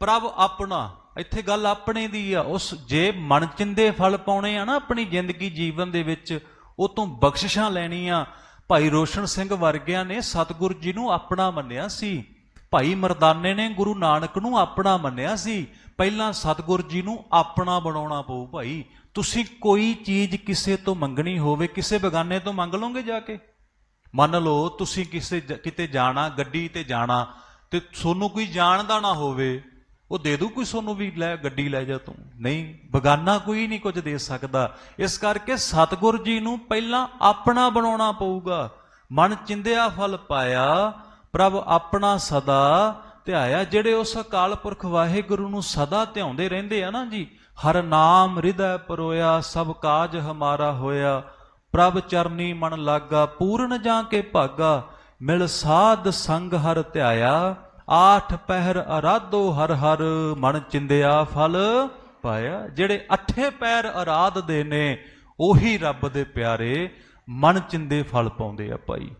ਪ੍ਰਭ ਆਪਣਾ, ਇੱਥੇ ਗੱਲ ਆਪਣੇ ਦੀ ਆ। ਉਸ ਜੇ ਮਨ ਚਿੰਦੇ ਫਲ ਪਾਉਣੇ ਆ ਨਾ ਆਪਣੀ ਜ਼ਿੰਦਗੀ ਜੀਵਨ ਦੇ ਵਿੱਚ, ਉਹ ਤੋਂ ਬਖਸ਼ਿਸ਼ਾਂ ਲੈਣੀਆਂ। ਭਾਈ ਰੋਸ਼ਨ ਸਿੰਘ ਵਰਗਿਆਂ ਨੇ ਸਤਿਗੁਰ ਜੀ ਨੂੰ ਆਪਣਾ ਮੰਨਿਆ ਸੀ। ਭਾਈ ਮਰਦਾਨੇ ਨੇ ਗੁਰੂ ਨਾਨਕ ਨੂੰ ਆਪਣਾ ਮੰਨਿਆ ਸੀ। ਪਹਿਲਾਂ ਸਤਿਗੁਰੂ ਜੀ ਨੂੰ ਆਪਣਾ ਬਣਾਉਣਾ ਪਊ ਭਾਈ। ਤੁਸੀਂ ਕੋਈ ਚੀਜ਼ ਕਿਸੇ ਤੋਂ ਮੰਗਣੀ ਹੋਵੇ, ਕਿਸੇ ਬਗਾਨੇ ਤੋਂ ਮੰਗ ਲਓਗੇ ਜਾ ਕੇ? ਮੰਨ ਲਓ, ਤੁਸੀਂ ਕਿਸੇ ਜ- ਕਿਤੇ ਜਾਣਾ, ਗੱਡੀ ਤੇ ਜਾਣਾ ਤੇ ਤੁਹਾਨੂੰ ਕੋਈ ਜਾਣਦਾ ਨਾ ਹੋਵੇ ਉਹ ਦੇ ਦੂ ਕੋਈ ਤੁਹਾਨੂੰ ਵੀ ਲੈ, ਗੱਡੀ ਲੈ ਜਾ ਤੂੰ। ਨਹੀਂ, ਬਗਾਨਾ ਕੋਈ ਨਹੀਂ ਕੁਝ ਦੇ ਸਕਦਾ। ਇਸ ਕਰਕੇ ਸਤਿਗੁਰ ਜੀ ਨੂੰ ਪਹਿਲਾਂ ਆਪਣਾ ਬਣਾਉਣਾ ਪਊਗਾ। ਮਨ ਚਿੰਦਿਆ ਫਲ ਪਾਇਆ, ਪ੍ਰਭ ਆਪਣਾ ਸਦਾ ਧਿਆਇਆ, ਜਿਹੜੇ ਉਸ ਅਕਾਲ ਪੁਰਖ ਵਾਹਿਗੁਰੂ ਨੂੰ ਸਦਾ ਧਿਆਉਂਦੇ ਰਹਿੰਦੇ ਆ ਨਾ ਜੀ, ਹਰ ਨਾਮ ਹਿਰਦੈ ਪਰੋਇਆ, ਸਭ ਕਾਜ ਹਮਾਰਾ ਹੋਇਆ। ਪ੍ਰਭ ਚਰਨੀ ਮਨ ਲਾਗਾ, ਪੂਰਨ ਜਾਂ ਕੇ ਭਾਗਾ, ਮਿਲ ਸਾਧ ਸੰਗ ਹਰ ਧਿਆਇਆ। ਆਠ ਪਹਿਰ ਅਰਾਧੋ ਹਰ ਹਰ, ਮਨ ਚਿੰਦਿਆ ਫਲ ਪਾਇਆ। ਜਿਹੜੇ ਅੱਠੇ ਪੈਰ ਅਰਾਧ ਦੇ ਨੇ, ਉਹੀ ਰੱਬ ਦੇ ਪਿਆਰੇ, ਮਨ ਚਿੰਦੇ ਫਲ ਪਾਉਂਦੇ ਆ ਭਾਈ।